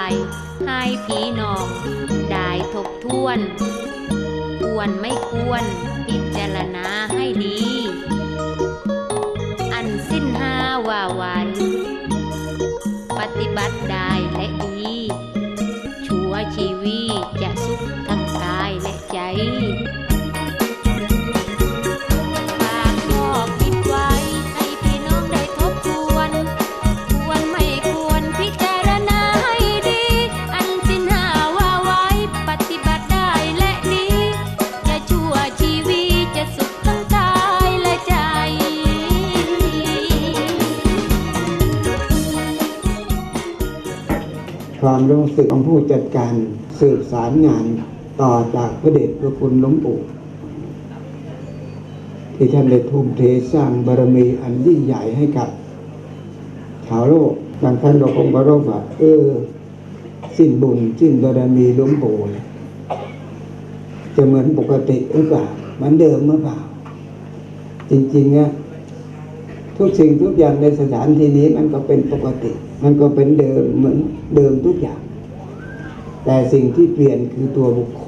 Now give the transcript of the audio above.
ายให้พี่น้องได้ทบทวน ควรไม่ควรพิจารณาให้ดี อันสิ้นห้าว่าวัน ปฏิบัติได้และดี ชัวชีวีจะสุขทั้งกายและใจ ความรู้สึกของผู้จัดการสืบสารงานต่อจากพระเดชพระคุณหลวงปู่ที่ท่านได้ทุ่มเทสร้างบารมีอันยิ่งใหญ่ให้กับชาวโลกบางท่านก็คงบารว่าเออ สิ้นบุญสิ้นบารมีหลวงปู่จะเหมือนปกติหรือเปล่าเหมือนเดิมหรือเปล่า จริงๆนะ ทุกสิ่งทุกอย่างในสถานที่นี้มันก็เป็นปกติ มันก็เป็นเดิมเหมือนเดิมทุกอย่าง แต่สิ่งที่เปลี่ยนคือตัวบุคคล